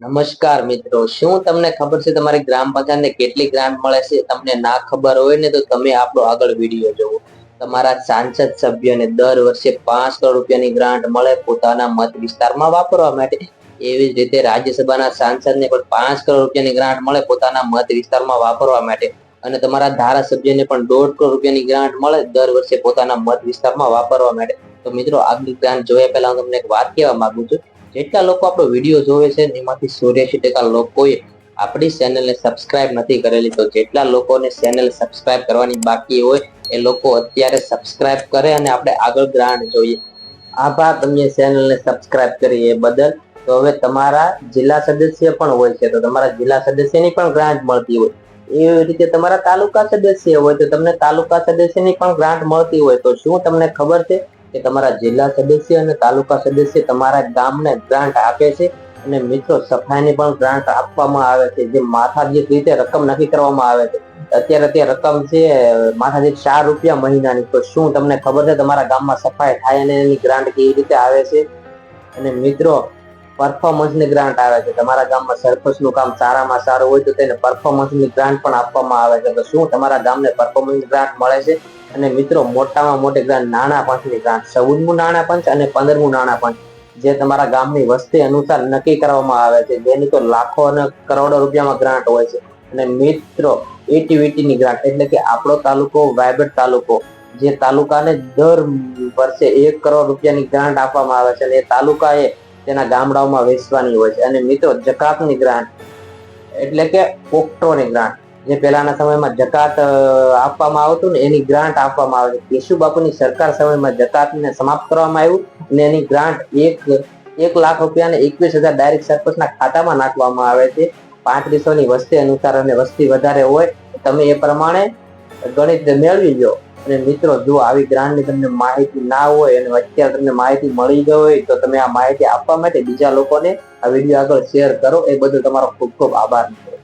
નમસ્કાર મિત્રો, શું તમને ખબર છે તમારી ગ્રામ પંચાયતને કેટલી ગ્રાન્ટ મળે છે? તમને ના ખબર હોય ને તો તમે આપણો આગળ વીડિયો જોવો. તમારા સાંસદ સભ્યને દર વર્ષે પાંચ કરોડ રૂપિયાની ગ્રાન્ટ મળે, પોતાના મત વિસ્તારમાં વાપરવા માટે. એવી જ રીતે રાજ્યસભાના સાંસદને પણ પાંચ કરોડ રૂપિયાની ગ્રાન્ટ મળે, પોતાના મત વિસ્તારમાં વાપરવા માટે. અને તમારા ધારાસભ્યને પણ દોઢ કરોડ રૂપિયાની ગ્રાન્ટ મળે, દર વર્ષે પોતાના મત વિસ્તારમાં વાપરવા માટે. તો મિત્રો આગની ગ્રાન્ટ જોયા પહેલા હું તમને એક વાત કહેવા માંગુ છું. જેટલા લોકો આપણો વીડિયો જોવે છે એમાંથી ચોર્યાસી ટકા લોકોએ આપણી ચેનલને સબસ્ક્રાઇબ નથી કરેલી, તો જેટલા લોકોને ચેનલ સબસ્ક્રાઇબ કરવાની બાકી હોય, એ લોકો અત્યારે સબસ્ક્રાઇબ કરે અને આપણે આગળ ગ્રાન્ટ જોઈએ. આભાર તમે ચેનલને સબસ્ક્રાઇબ કરી એ બદલ. તો હવે તમારા જિલ્લા સદસ્ય પણ હોય છે, તો તમારા જિલ્લા સદસ્યની પણ ગ્રાન્ટ મળતી હોય. એવી રીતે તમારા તાલુકા સદસ્ય હોય, તો તમને તાલુકા સદસ્યની પણ ગ્રાન્ટ મળતી હોય, તો શું તમને ખબર છે? કે તમારા જિલ્લા સદસ્ય અને તાલુકા સદસ્ય તમારા ગામને ગ્રાન્ટ આપે છે અને મિત્રો સફાઈની પણ ગ્રાન્ટ આપવામાં આવે છે. જે માથાદીઠ રીતે રકમ નક્કી કરવામાં આવે છે. અત્યારે તે રકમ છે, માથાદીઠ ચાર રૂપિયા મહિનાની. તો શું તમને ખબર છે તમારા ગામમાં સફાઈ થાય અને એની ગ્રાન્ટ કેવી રીતે આવે છે? અને મિત્રો પરફોર્મન્સની ગ્રાન્ટ આવે છે. તમારા ગામમાં સરપંચનું કામ સારામાં સારું હોય તો તેને પરફોર્મન્સની ગ્રાન્ટ પણ આપવામાં આવે છે. તો શું તમારા ગામને પરફોર્મન્સ ગ્રાન્ટ મળે છે? અને મિત્રો, મોટામાં મોટી ગ્રાન્ટ નાણાં પંચની ગ્રાન્ટ ચૌદમું નાણાં પંચ અને પંદરમું નાણાં પંચ. જે તમારા ગામની વસ્તી અનુસાર નક્કી કરવામાં આવે છે. જેની તો લાખો અને કરોડો રૂપિયામાં ગ્રાન્ટ હોય છે. અને મિત્રો એટીવીટીની ગ્રાન્ટ એટલે કે આપણો તાલુકો વાયબ્રન્ટ તાલુકો, જે તાલુકાને દર વર્ષે એક કરોડ રૂપિયાની ગ્રાન્ટ આપવામાં આવે છે. અને એ તાલુકાએ તેના ગામડાઓમાં વેચવાની હોય છે. અને મિત્રો, જકાતની ગ્રાન્ટ, એટલે કે પોક્ટોની ગ્રાન્ટ, જે પહેલાના સમયમાં જકાત આપવામાં આવતું ને એની ગ્રાન્ટ આપવામાં આવે છે. કેશુ બાપુની સરકાર સમયમાં જકાતને સમાપ્ત કરવામાં આવ્યું અને એની ગ્રાન્ટ એક એક લાખ રૂપિયા અને એકવીસ હજાર ડાયરેક્ટ સરપંચના ખાતામાં નાખવામાં આવે છે. પાંત્રીસોની વસ્તી અનુસાર અને વસ્તી વધારે હોય, તમે એ પ્રમાણે ગણિત મેળવી લો. અને મિત્રો, જો આવી ગ્રાન્ડની તમને માહિતી ના હોય અને અત્યારે તમને માહિતી મળી ગઈ હોય, તો તમે આ માહિતી આપવા માટે બીજા લોકોને આ વીડિયો આગળ શેર કરો. એ બદલ તમારો ખૂબ ખૂબ આભાર, મિત્રો.